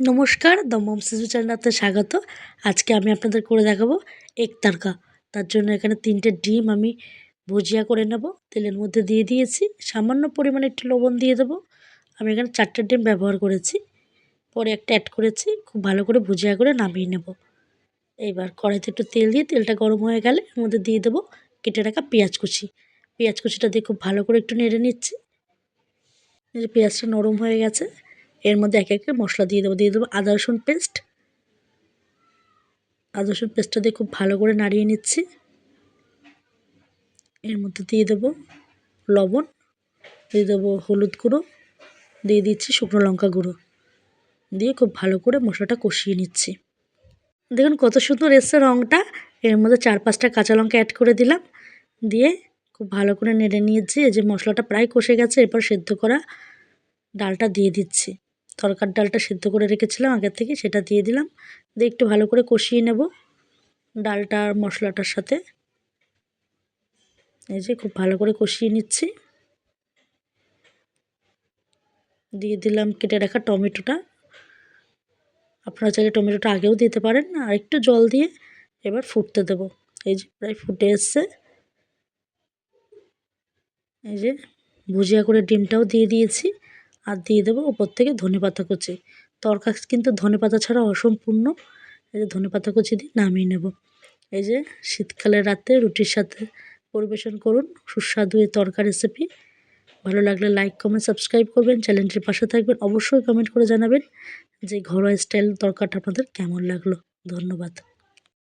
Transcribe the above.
নমস্কার, the mom শিশু চ্যানেলতে স্বাগত। আজকে আমি আপনাদের করে দেখাবো এক তারকা। তার জন্য এখানে তিনটে ডিম আমি ভুজিয়া করে নেব। তেলের মধ্যে দিয়ে দিয়েছি। সামান্য পরিমাণে একটু লবণ দিয়ে দেবো। আমি এখানে চারটে ডিম ব্যবহার করেছি। পরে একটা অ্যাড করেছি। খুব ভালো করে ভুজিয়া করে নামিয়ে নেব। এইবার কড়াইতে একটু তেল দিয়ে তেলটা গরম হয়ে গেলে এর মধ্যে দিয়ে দেবো কেটে রাখা পেঁয়াজ কুচি। পেঁয়াজ কুচিটা দিয়ে খুব ভালো করে একটু নেড়ে নিচ্ছি। পেঁয়াজটা নরম হয়ে গেছে। এর মধ্যে এক একে মশলা দিয়ে দেবো দিয়ে দেবো আদা, রসুন পেস্ট আদা, রসুন পেস্টটা দিয়ে খুব ভালো করে নাড়িয়ে নিচ্ছি। এর মধ্যে দিয়ে দেবো লবণ, দিয়ে দেবো হলুদ গুঁড়ো, দিয়ে দিচ্ছি শুকনো লঙ্কা গুঁড়ো। দিয়ে খুব ভালো করে মশলাটা কষিয়ে নিচ্ছি। দেখুন কত সুন্দর এসছে রঙটা এর মধ্যে চার পাঁচটা কাঁচা লঙ্কা অ্যাড করে দিলাম। দিয়ে খুব ভালো করে নেড়ে নিয়েছি। এই যে মশলাটা প্রায় কষে গেছে, এরপর সেদ্ধ করা ডালটা দিয়ে দিচ্ছি। তরকার ডালটা সেদ্ধ করে রেখেছিলাম, আগের থেকে সেটা দিয়ে দিলাম। দিয়ে একটু ভালো করে কষিয়ে নেব ডালটা আর মশলাটার সাথে। এই যে খুব ভালো করে কষিয়ে নিচ্ছি। দিয়ে দিলাম কেটে রাখা টমেটোটা। আপনারা চাইলে টমেটোটা আগেও দিতে পারেন, আর একটু জল দিয়ে এবার ফুটতে দেবো। এই যে প্রায় ফুটে এসছে। এই যে ভুজিয়া করে ডিমটাও দিয়ে দিয়েছি। আর দিয়ে দেবো ওপর থেকে ধনে পাতা কুচি। তরকা কিন্তু ধনে পাতা ছাড়া অসম্পূর্ণ। এই যে ধনে পাতা কুচি দিয়ে নামিয়ে নেব। এই যে শীতকালের রাতে রুটির সাথে পরিবেশন করুন। সুস্বাদু এই তরকা রেসিপি ভালো লাগলে লাইক কমেন্ট সাবস্ক্রাইব করবেন। চ্যানেলটির পাশে থাকবেন। অবশ্যই কমেন্ট করে জানাবেন যে ঘরোয়া স্টাইল তরকাটা আপনাদের কেমন লাগল। ধন্যবাদ।